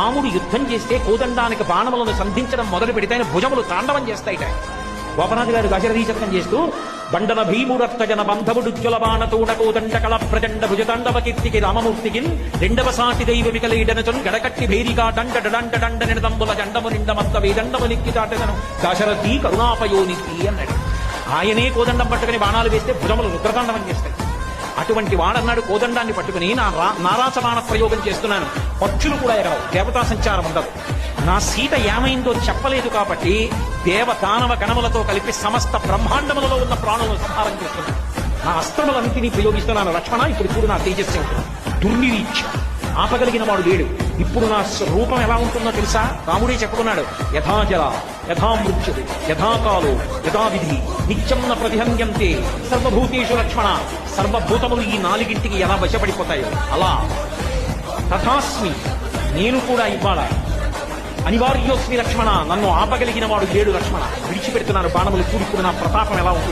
రాముడు యుద్ధం చేస్తే కోదండానికి బాణములను సంధించడం మొదలు పెడితే ఆయన భుజములు తాండవం చేస్తాయిట. గోపనాథ్ గారు గజరధీచకం చేస్తూ బండన భీమురత్త జన బంధవుడుజ్వల బాణతోడ కోదండ కళ ప్రచండ భుజతాండవ కీర్తికి రామమూర్తికి రెండవ సాటి దైవ వికలీడనచను గడకట్టి భేరిగా దండ డండ దండ నిడదంబుల జండము నిండమంత వేదండము నిక్కి దాటదను. దశరథి కరుణాపయోనిధి అన్నాడు. ఆయనే కోదండం పట్టుకుని బాణాలు వేస్తే భుజములు రుద్రతాండవం చేస్తాయి. అటువంటి వాడన్నాడు కోదండాన్ని పట్టుకుని నా రా- నారాసమాన ప్రయోగం చేస్తున్నాను. పక్షులు కూడా ఎగరవు. దేవతా సంచారం ఉండదు. నా సీత ఏమైందో చెప్పలేదు కాబట్టి దేవ దానవ గణములతో కలిపి సమస్త బ్రహ్మాండములలో ఉన్న ప్రాణులను సంహారం చేస్తున్నాను. నా అస్త్రములన్నింటినీ ప్రయోగిస్తున్నాను. లక్ష్మణ ఇప్పుడు చూడు నా తేజస్సు. దుర్నిరీక్ష. ఆపగలిగిన వాడు లేడు. ఇప్పుడు నా రూపం ఎలా ఉంటుందో తెలుసా? రాముడే చెప్పుకున్నాడు యథాజల యథామృత్యుడు యథాకాలో యథావిధి నిత్యం న ప్రతిహంగంతే సర్వభూతేషు లక్ష్మణ సర్వభూతములు ఈ నాలుగింటికి ఎలా వశపడిపోతాయో. అలా తథాస్మి నేను కూడా ఇవ్వాల? అనివార్యోస్మి లక్ష్మణ నన్ను ఆపగలిగిన వాడు లేడు లక్ష్మణ. విడిచిపెడుతున్నాను బాణములు కూడుకున్న నా ప్రతాపం ఎలా ఉంటుంది.